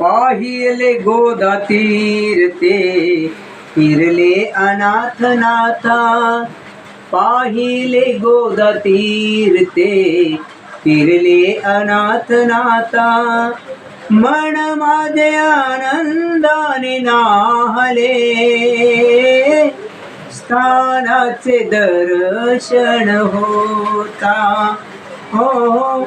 पाहिले गोदा तीरते फिरले अनाथ नाथा पाहिले गोदा तीरते फिरले अनाथ नाथा मन माझे आनंदाने नाहले. स्थानाचे दर्शन होता. हो. हो.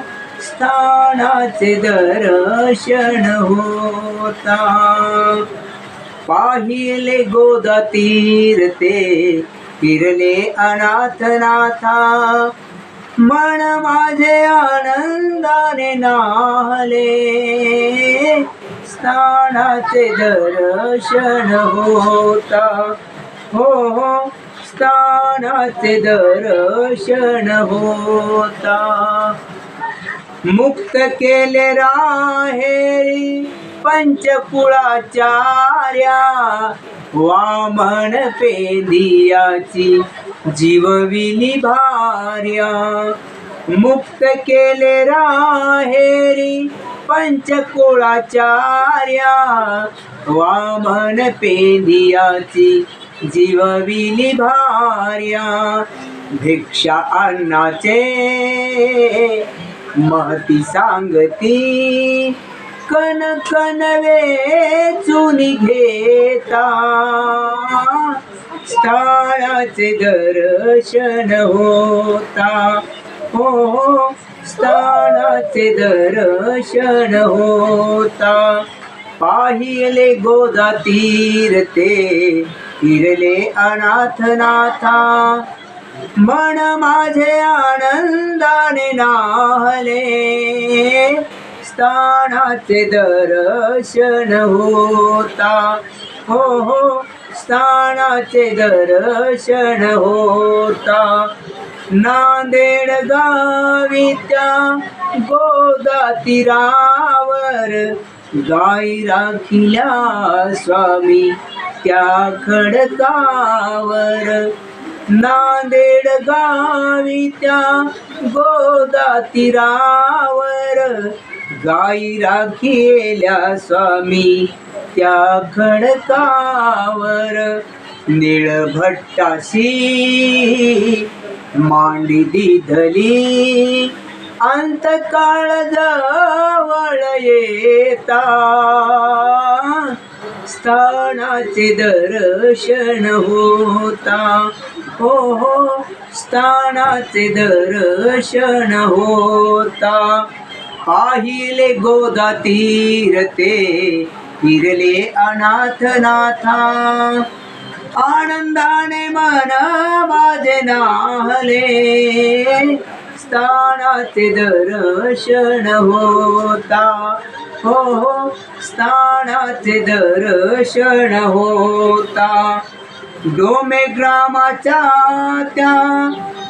स्थानाचे दर्शन होता. पाहिले गोदा तीरते फिरले अनाथनाथा. मन माझे आनंदाने नाहले. स्थानाचे दर्शन होता. हो हो स्थानाचे दर्शन होता. मुक्त केले राहेरी पंचकुळाचार्या. वामन पेंदियाची जीवविली भार्या. मुक्त केले राहेरी पंचकुळाचार्या. वामन पेंदियाची जीवविली भार्या. भिक्षा अन्नाचे महती सांगती कण कन चुनी घेता. स्थळाचे दर्शन होता. हो स्थळाचे दर्शन होता. पाहिले गोदा तीरते फिरले अनाथनाथा. मन माझे आनंदाने नाहले. स्थानाचे दर्शन होता. हो हो स्थानाचे दर्शन होता. नांदेड गावी त्या गोदा तीरावर गाई राखिल्या स्वामी त्या खडकावर. नांदेड गावी त्या गोदा तीरावर गाई राखिल्या स्वामी त्या खडकावर. निळभट्टाशी मांडी दिधली. अंतकाळ जवळ येता. स्थानाचे दर्शन होता. हो हो. स्थानाचे दर्शन होता. पाहिले गोदा तीरते फिरले अनाथनाथा. आनंदाने मन माझे नाहले. स्थानाचे दर्शन होता. हो हो. स्थानाचे दर्शन होता. डोमे ग्रामाच्या त्या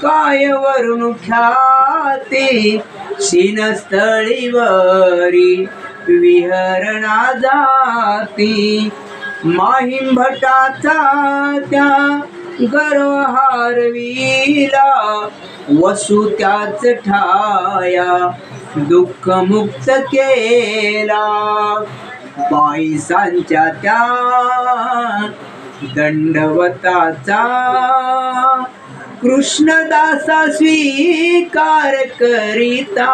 कायवरून ख्याती शिनस्थळीवरी विहरणा जाती. माहिंभटाचा त्या गर्वहारवीला वसू त्याच ठाया दुःख मुक्त केला. बाईसांच्या त्या दंडवताचा कृष्णदासा स्वीकार करिता.